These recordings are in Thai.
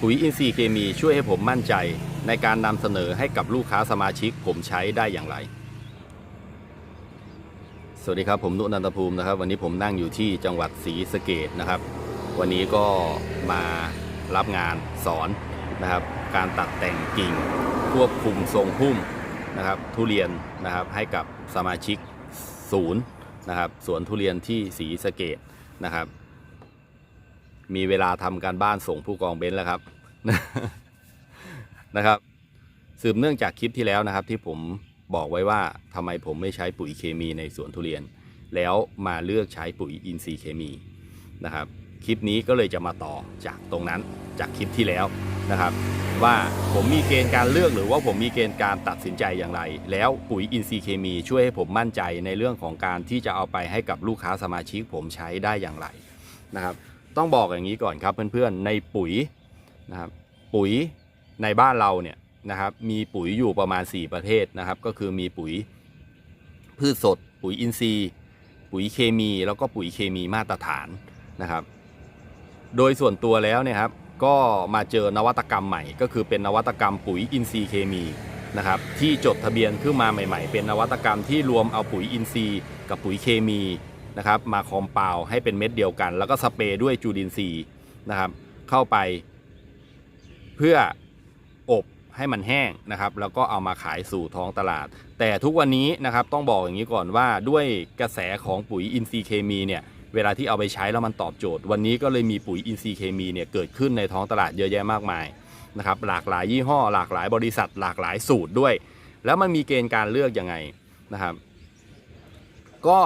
ปุ๋ยอินทรีย์เคมีช่วยให้ผมมั่นใจในการนำเสนอให้กับลูกค้าสมาชิกผมใช้ได้อย่างไร สวัสดีครับผมนุนันทภูมินะครับ วันนี้ผมนั่งอยู่ที่จังหวัดศรีสะเกดนะครับ วันนี้ก็มารับงานสอนนะครับ การตัดแต่งกิ่งควบคุมทรงพุ่มนะครับ ทุเรียนนะครับให้กับสมาชิกศูนย์นะครับสวนทุเรียนที่ศรีสะเกดนะครับ มีเวลาทำการบ้านส่งผู้กองเบนซ์แล้วครับนะครับ สืบเนื่องจากคลิปที่แล้วนะครับ ที่ผมบอกไว้ว่าทำไมผมไม่ใช้ปุ๋ยเคมีในสวนทุเรียน แล้วมาเลือกใช้ปุ๋ยอินทรีย์เคมีนะครับ คลิปนี้ก็เลยจะมาต่อจากตรงนั้นจากคลิปที่แล้วนะครับ ว่าผมมีเกณฑ์การเลือกหรือว่าผมมีเกณฑ์การตัดสินใจอย่างไร แล้วปุ๋ยอินทรีย์เคมีช่วยให้ผมมั่นใจในเรื่องของการที่จะเอาไปให้กับลูกค้าสมาชิกผมใช้ได้อย่างไรนะครับ ต้องบอกอย่างนี้ก่อนครับเพื่อนๆในปุ๋ยนะครับปุ๋ยในบ้านเราเนี่ยนะครับมีปุ๋ยอยู่ประมาณ 4 ประเภทนะครับ ก็คือมีปุ๋ยพืชสด ปุ๋ยอินทรีย์ ปุ๋ยเคมี แล้วก็ปุ๋ยเคมีมาตรฐานนะครับ โดยส่วนตัวแล้วเนี่ยครับก็มาเจอนวัตกรรมใหม่ ก็คือเป็นนวัตกรรมปุ๋ยอินทรีย์เคมีนะครับที่จดทะเบียนขึ้นมาใหม่ ๆ เป็นนวัตกรรมที่รวมเอาปุ๋ยอินทรีย์ กับปุ๋ยเคมี นะครับมาคอมเปาให้เป็นเม็ดเดียวกัน แล้วก็สเปรย์ด้วยจูดินทรีย์นะครับเข้าไป เพื่ออบให้มันแห้งนะครับ แล้วก็เอามาขายสู่ท้องตลาด แต่ทุกวันนี้นะครับต้องบอกอย่างนี้ก่อนว่าด้วยกระแสของปุ๋ยอินทรีย์เคมีเนี่ยเวลาที่เอาไปใช้แล้วมันตอบโจทย์ วันนี้ก็เลยมีปุ๋ยอินทรีย์เคมีเนี่ยเกิดขึ้นในท้องตลาดเยอะแยะมากมายนะครับหลากหลายยี่ห้อ หลากหลายบริษัท หลากหลายสูตรด้วย แล้วมันมีเกณฑ์การเลือกยังไงนะครับ ก็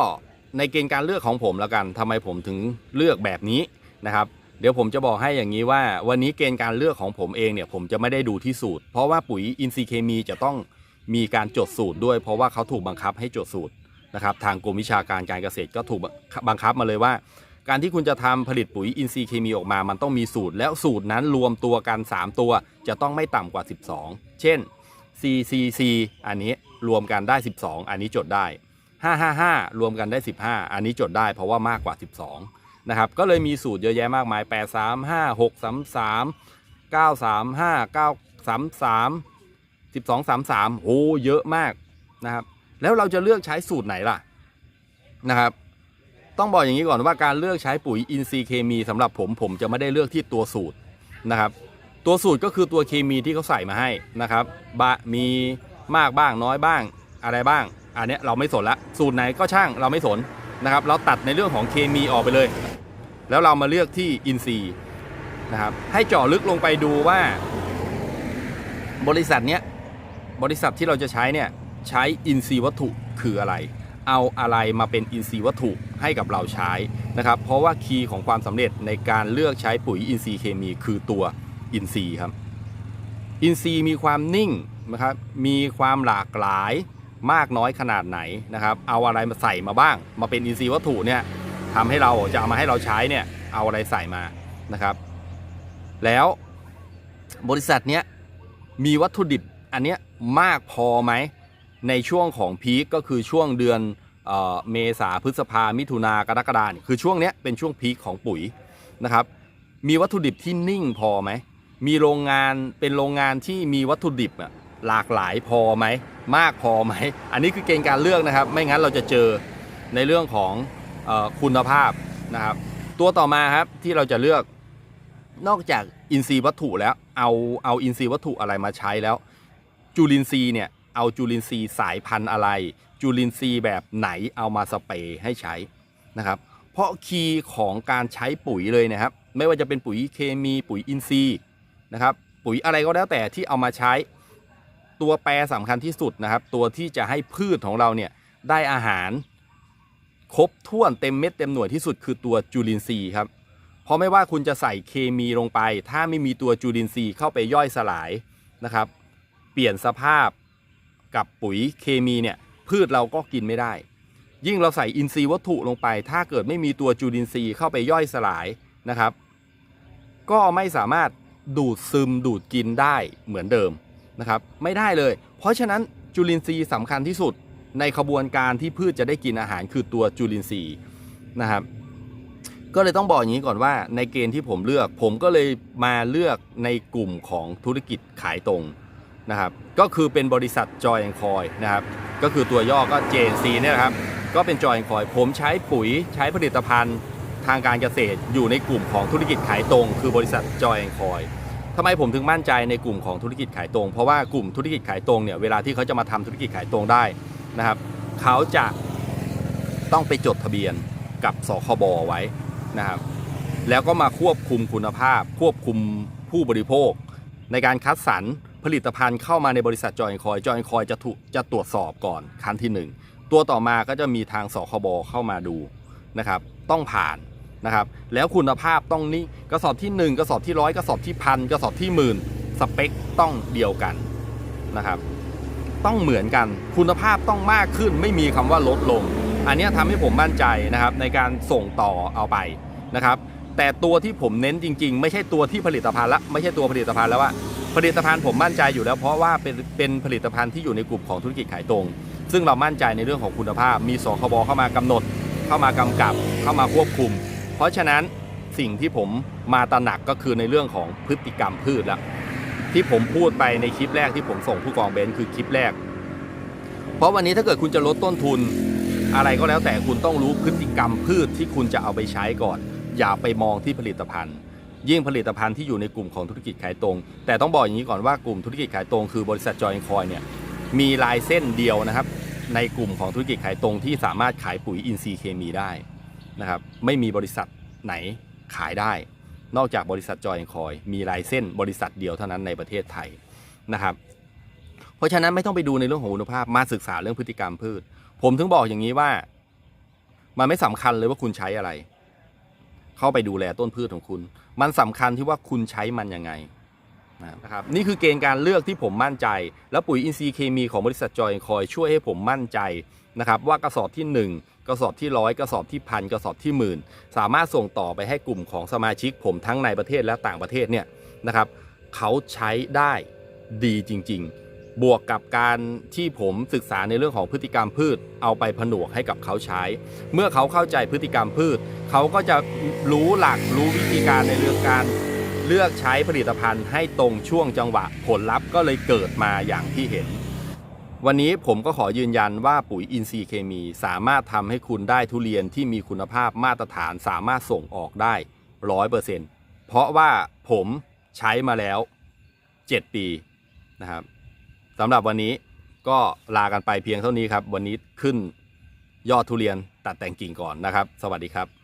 ในเกณฑ์การเลือกของผมแล้วกันทำไมผมถึงเลือกแบบนี้นะครับเดี๋ยวผมจะบอกให้อย่างนี้ว่า วันนี้เกณฑ์การเลือกของผมเองเนี่ยผมจะไม่ได้ดูที่สูตร เพราะว่าปุ๋ยอินทรีย์เคมีจะต้องมีการจดสูตรด้วย เพราะว่าเขาถูกบังคับให้จดสูตรนะครับทางกรมวิชาการการเกษตรก็ถูกบังคับมาเลยว่า การที่คุณจะทำผลิตปุ๋ยอินทรีย์เคมีออกมา มันต้องมีสูตร แล้วสูตรนั้นรวมตัวกัน 3 ตัว จะต้องไม่ต่ำกว่า 12 เช่น CCC อันนี้รวมกันได้ 12 อันนี้จดได้ 555 รวมกันได้ 15 อันนี้จดได้เพราะว่ามากกว่า 12 นะครับ ก็เลยมีสูตรเยอะแยะมากมาย 8 3 5 6 3 3 9 3 5 9 3 3 12 3 3โอ้เยอะมากนะครับ แล้วเราจะเลือกใช้สูตรไหนล่ะนะครับ ต้องบอกอย่างนี้ก่อนว่าการเลือกใช้ปุ๋ยอินทรีย์เคมีสำหรับผมผมจะไม่ได้เลือกที่ตัวสูตรนะครับ ตัวสูตรก็คือตัวเคมีที่เขาใส่มาให้นะครับบะมีมากบ้างน้อยบ้างอะไรบ้าง อันเนี้ยเราไม่สนละ สูตรไหนก็ช่างเราไม่สนนะครับ เราตัดในเรื่องของเคมีออกไปเลย แล้วเรามาเลือกที่อินทรีนะครับ ให้เจาะลึกลงไปดูว่า บริษัทเนี้ยบริษัทที่เราจะใช้เนี่ยใช้อินทรีวัตถุคืออะไร เอาอะไรมาเป็นอินทรีวัตถุให้กับเราใช้นะครับ เพราะว่าคีย์ของความสำเร็จในการเลือกใช้ปุ๋ยอินทรีเคมีคือตัวอินทรีครับ อินทรีมีความนิ่งนะครับ มีความหลากหลาย มากน้อยขนาดไหนนะครับ เอาอะไรมาใส่มาบ้าง มาเป็นอินทรีย์วัตถุเนี่ยทำให้เราจะเอามาให้เราใช้เนี่ยเอาอะไรใส่มานะครับ แล้วบริษัทเนี้ยมีวัตถุดิบอันเนี้ยมากพอไหมในช่วงของพีคก็คือช่วงเดือนเออเมษาพฤษภามิถุนากรกฎาเนี่ยคือช่วงเนี้ยเป็นช่วงพีคของปุ๋ยนะครับ มีวัตถุดิบที่นิ่งพอไหมมีโรงงานเป็นโรงงานที่มีวัตถุดิบอะ หลากหลายพอไหมมากพอไหม อันนี้คือเกณฑ์การเลือกนะครับ ไม่งั้นเราจะเจอในเรื่องของออคุณภาพนะครับ ตัวต่อมาครับที่เราจะเลือกนอกจากอินทรีย์วัตถุแล้วเอาเอาอินทรีย์วัตถุอะไรมาใช้แล้ว จุลินทรีย์เนี่ยเอาจุลินทรีย์สายพันธุ์อะไร จุลินทรีย์แบบไหนเอามาสเปรย์ให้ใช้นะครับ เพราะคีย์ของการใช้ปุ๋ยเลยนะครับ ไม่ว่าจะเป็นปุ๋ยเคมีปุ๋ยอินทรีย์นะครับ ปุ๋ยอะไรก็แล้วแต่ที่เอามาใช้ ตัวแปรสำคัญที่สุดนะครับ ตัวที่จะให้พืชของเราเนี่ยได้อาหารครบถ้วนเต็มเม็ดเต็มหน่วยที่สุดคือตัวจุลินทรีย์ครับ เพราะไม่ว่าคุณจะใส่เคมีลงไป ถ้าไม่มีตัวจุลินทรีย์เข้าไปย่อยสลายนะครับ เปลี่ยนสภาพกับปุ๋ยเคมีเนี่ยพืชเราก็กินไม่ได้ ยิ่งเราใส่อินทรีย์วัตถุลงไป ถ้าเกิดไม่มีตัวจุลินทรีย์เข้าไปย่อยสลายนะครับ ก็ไม่สามารถดูดซึมดูดกินได้เหมือนเดิม นะครับไม่ได้เลย เพราะฉะนั้นจุลินทรีย์สำคัญที่สุดในขบวนการที่พืชจะได้กินอาหารคือตัวจุลินทรีย์นะครับก็เลยต้องบอกอย่างนี้ก่อนว่าในเกณฑ์ที่ผมเลือก ผมก็เลยมาเลือกในกลุ่มของธุรกิจขายตรงนะครับก็คือเป็นบริษัทจอยแอนคอยนะครับก็คือตัวย่อก็ JNC เนี่ยนะครับก็เป็นจอยแอนคอยผมใช้ปุ๋ยใช้ผลิตภัณฑ์ทางการเกษตรอยู่ในกลุ่มของธุรกิจขายตรง คือบริษัทจอยแอนคอย ทำไมผมถึงมั่นใจในกลุ่มของธุรกิจขายตรง เพราะว่ากลุ่มธุรกิจขายตรงเนี่ยเวลาที่เขาจะมาทำธุรกิจขายตรงได้นะครับ เขาจะต้องไปจดทะเบียนกับสคบไว้นะครับ แล้วก็มาควบคุมคุณภาพ ควบคุมผู้บริโภค ในการคัดสรรผลิตภัณฑ์เข้ามาในบริษัทจอยคอยจอยคอยจะถูกจะตรวจสอบก่อนขั้นที่ 1 ตัวต่อมาก็จะมีทางสคบเข้ามาดูนะครับ ต้องผ่าน นะครับแล้วคุณภาพต้องนี่กระสอบที่ 1 กระสอบที่ร้อยกระสอบที่พันกระสอบที่หมื่นสเปคต้องเดียวกันนะครับ ต้องเหมือนกันคุณภาพต้องมากขึ้นไม่มีคำว่าลดลง อันนี้ยทำให้ผมมั่นใจนะครับในการส่งต่อเอาไปนะครับ แต่ตัวที่ผมเน้นจริง ๆ ไม่ใช่ตัวที่ผลิตภัณฑ์ละไม่ใช่ตัวผลิตภัณฑ์แล้วว่าผลิตภัณฑ์ผมมั่นใจอยู่แล้วเพราะว่าเป็นเป็นผลิตภัณฑ์ที่อยู่ในกลุ่มของธุรกิจขายตรง ซึ่งเรามั่นใจในเรื่องของคุณภาพ มีสคบเข้ามากำหนด เข้ามากำกับ เข้ามาควบคุม เพราะฉะนั้นสิ่งที่ผมมาตระหนักก็คือในเรื่องของพฤติกรรมพืชแล้วที่ผมพูดไปในคลิปแรกที่ผมส่งผู้กองเบนซ์คือคลิปแรก เพราะวันนี้ถ้าเกิดคุณจะลดต้นทุน อะไรก็แล้วแต่คุณต้องรู้พฤติกรรมพืชที่คุณจะเอาไปใช้ก่อน อย่าไปมองที่ผลิตภัณฑ์ ยิ่งผลิตภัณฑ์ที่อยู่ในกลุ่มของธุรกิจขายตรง แต่ต้องบอกอย่างนี้ก่อนว่ากลุ่มธุรกิจขายตรงคือบริษัทจอยคอยเนี่ยมีลายเส้นเดียวนะครับ ในกลุ่มของธุรกิจขายตรงที่สามารถขายปุ๋ยอินทรีย์เคมีได้ นะครับไม่มีบริษัทไหนขายได้ นอกจากบริษัทจอยคอยมีลายเส้นบริษัทเดียวเท่านั้นในประเทศไทยนะครับ เพราะฉะนั้นไม่ต้องไปดูในเรื่องของคุณภาพมาศึกษาเรื่องพฤติกรรมพืช ผมถึงบอกอย่างนี้ว่า มันไม่สำคัญเลยว่าคุณใช้อะไร เข้าไปดูแลต้นพืชของคุณ มันสำคัญที่ว่าคุณใช้มันยังไง นะครับนี่คือเกณฑ์การเลือกที่ผมมั่นใจ แล้วปุ๋ยอินทรีย์เคมีของบริษัทจอยคอยช่วยให้ผมมั่นใจนะครับว่ากระสอบที่ 1 กระสอบที่ร้อยกระสอบที่พันกระสอบที่หมื่นสามารถส่งต่อไปให้กลุ่มของสมาชิกผมทั้งในประเทศและต่างประเทศเนี่ยนะครับเขาใช้ได้ดีจริง ๆ บวกกับการที่ผมศึกษาในเรื่องของพฤติกรรมพืช เอาไปผนวกให้กับเขาใช้ เมื่อเขาเข้าใจพฤติกรรมพืช เขาก็จะรู้หลักรู้วิธีการในเรื่องการ เลือกใช้ผลิตภัณฑ์ให้ตรงช่วงจังหวะผลลัพธ์ก็เลยเกิดมาอย่างที่เห็น วันนี้ผมก็ขอยืนยันว่าปุ๋ยอินทรีย์เคมี สามารถทำให้คุณได้ทุเรียนที่มีคุณภาพมาตรฐานสามารถส่งออกได้ร้อยเปอร์เซ็นต์เพราะว่าผมใช้มาแล้ว 7 ปีนะครับสำหรับวันนี้ก็ลากันไปเพียงเท่านี้ครับ วันนี้ขึ้นยอดทุเรียนตัดแต่งกิ่งก่อนนะครับ สวัสดีครับ